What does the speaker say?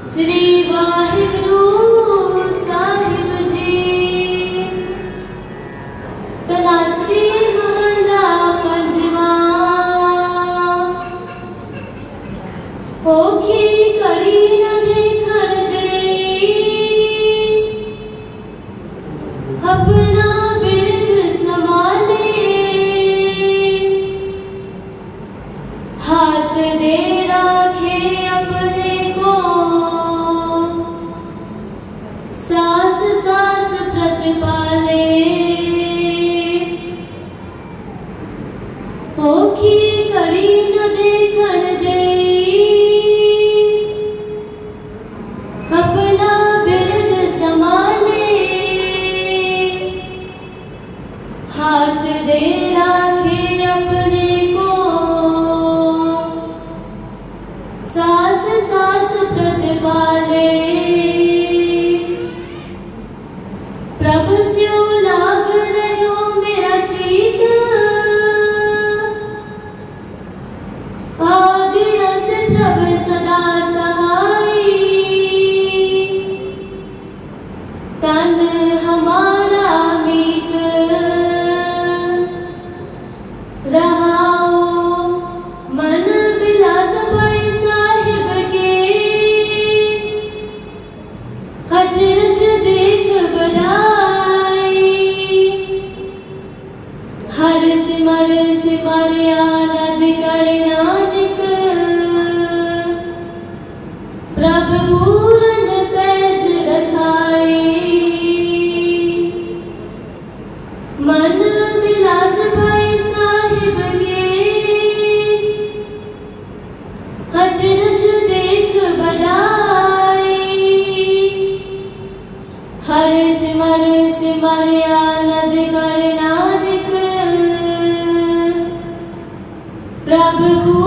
ਸ੍ਰੀ ਵਾਹਿਗੁਰੂ ਸਾਹਿਬ ਜੀ। ਤਨਾਸਰੀ ਮਹਲਾ ਪੰਜਵਾਂ। ਹੋਖੀ ਕੜੀ ਨ ਦੇਖਣ ਦੇ ਆਪਣਾ ਸਾਸ ਸਾਸ ਪ੍ਰਤਪਾਲੇ। ਹੋ ਕੀ ਕੜੀ ਨ ਦੇਖਣ ਦੇਈ। ਆਪਣਾ ਬਿਰਦ ਸਮਾਲੇ ਹੱਥ ਦੇ ਪ੍ਰਭ ਸਿਉ ਲਾਗ ਰਹਿਓ ਮੇਰਾ ਚੀਤ। ਆਦਿ ਅੰਤ ਪ੍ਰਭ ਸਦਾ ਸਹਾਈ। ਤਨ ਹਮਾਰਾ ਮੀਤ। ਰਹਾਓ ਮਨ ਬਿਲਾਸ ਭਈ ਸਾਹਿਬ ਕੇ। ਹਜਰਜ ਦੇਖ ਬਣਾ ਸਿਮਰਿਆ ਨਦ ਕਰ ਨਾਨਕ। ਪ੍ਰਭ ਪੂਰਨ ਪੈਜ ਰਖਾਈ ਮਨ ਮਿਲਾਸ ਭਾਈ ਸਾਹਿਬ ਕੇ। ਹਜਰਜ ਦੇਖ ਬਨਾਈ ਹਰ ਸਿਮਰ ਸਿਮਰਿਆ प्रभु